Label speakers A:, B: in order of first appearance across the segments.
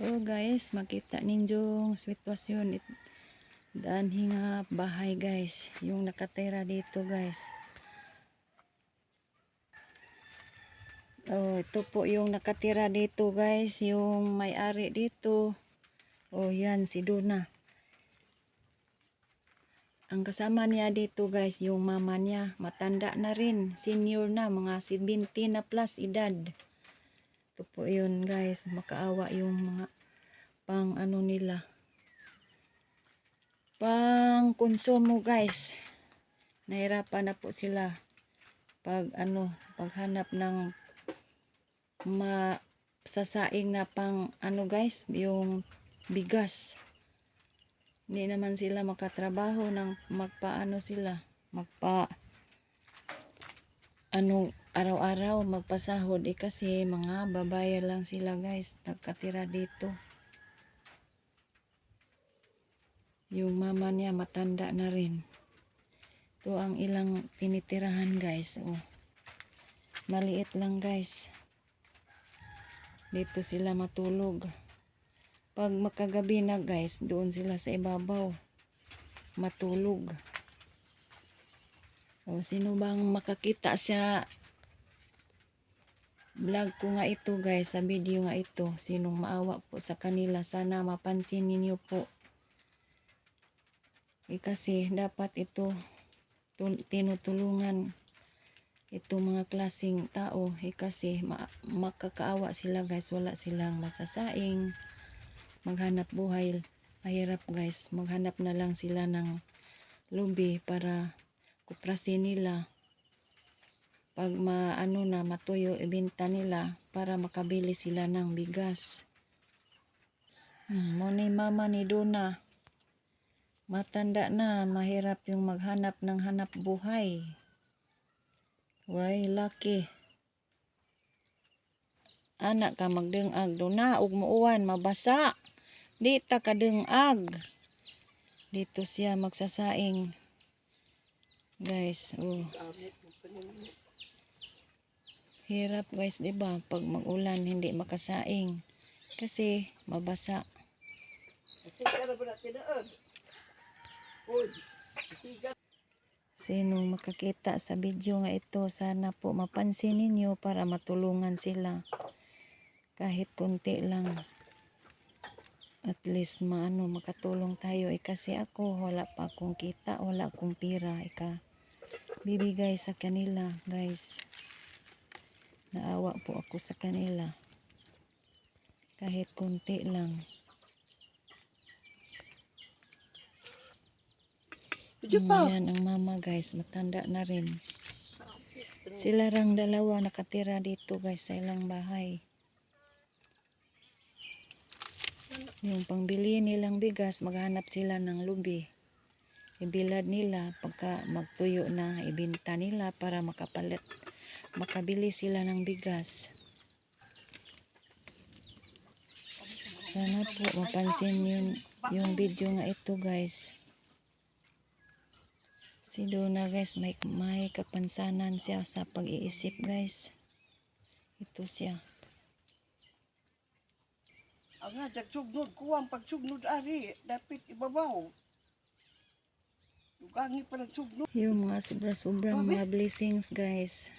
A: Oh guys, makita ninyo sitwasyon it daan hinga bahay guys. Yung nakatira dito guys. Oh, ito po yung nakatira dito guys. Yung may-ari dito. Oh, yan si Duna. Ang kasama niya dito guys, yung mama niya, matanda na rin, senior na, mga 70 na plus edad. Ito po yun guys, makaawa yung mga pang ano nila. Pang konsumo guys. Nahirapan na po sila pag ano, paghanap ng masasaing na pang ano guys, yung bigas hindi naman sila makatrabaho ng magpaano sila magpa ano araw-araw magpasahod eh kasi mga babae lang sila guys. Nagkatira dito. Yung mama niya matanda na rin. Ito ang ilang tinitirahan guys oh. Maliit lang guys. Dito sila matulog. Pag makagabi na guys, doon sila sa ibabaw. Matulog. O, sino bang makakita sa vlog ko nga ito guys, sa video nga ito. Sinong maawa po sa kanila. Sana mapansin ninyo po. Eh, kasi dapat ito tul- tinutulungan ito mga klasing tao. Eh, kasi ma- makakaawa sila guys. Wala silang masasaing maghanap buhay mahirap guys maghanap na lang sila ng lubi para kuprasin nila. Pag maano na matuyo ibenta nila para makabili sila ng bigas. Hmm, mo ni mama ni Duna. Matanda na mahirap yung maghanap ng hanap buhay. Way lucky. Anak ka magdengag Duna. Ug muuwan mabasa. Di ta kadengag. Dito siya magsasaing. Guys, oh. Hirap guys, 'di ba? Pag mag-ulan hindi makasaing kasi mabasa. Sino makakita sa video nga ito, sana po mapansin ninyo para matulungan sila. Kahit kunti lang at least maano makatulong tayo eh kasi ako wala pa akong kita wala akong pira ika bibigay sa kanila guys. Naawa po ako sa kanila. Kahit kunti lang. Yan ang mama guys. Matanda na rin. Sila rang dalawa nakatira dito guys sa ilang bahay. Yung pangbili nilang bigas maghanap sila ng lubi ibilad nila pagka magtuyo na ibinta nila para makapalit makabili sila ng bigas. Sana po mapansin yun yung video nga ito guys. Si Dona guys may, may kapansanan siya sa pag-iisip guys. Ito siya.
B: Ang nga, jagsugnod ko ang pagsugnod ari, dapat ibabaw. Dugangi pa nagsugnod.
A: yung mga sobra-sobrang mga blessings guys.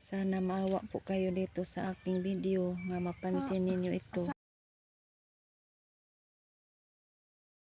A: Sana maawa po kayo dito sa aking video nga mapansin ninyo ito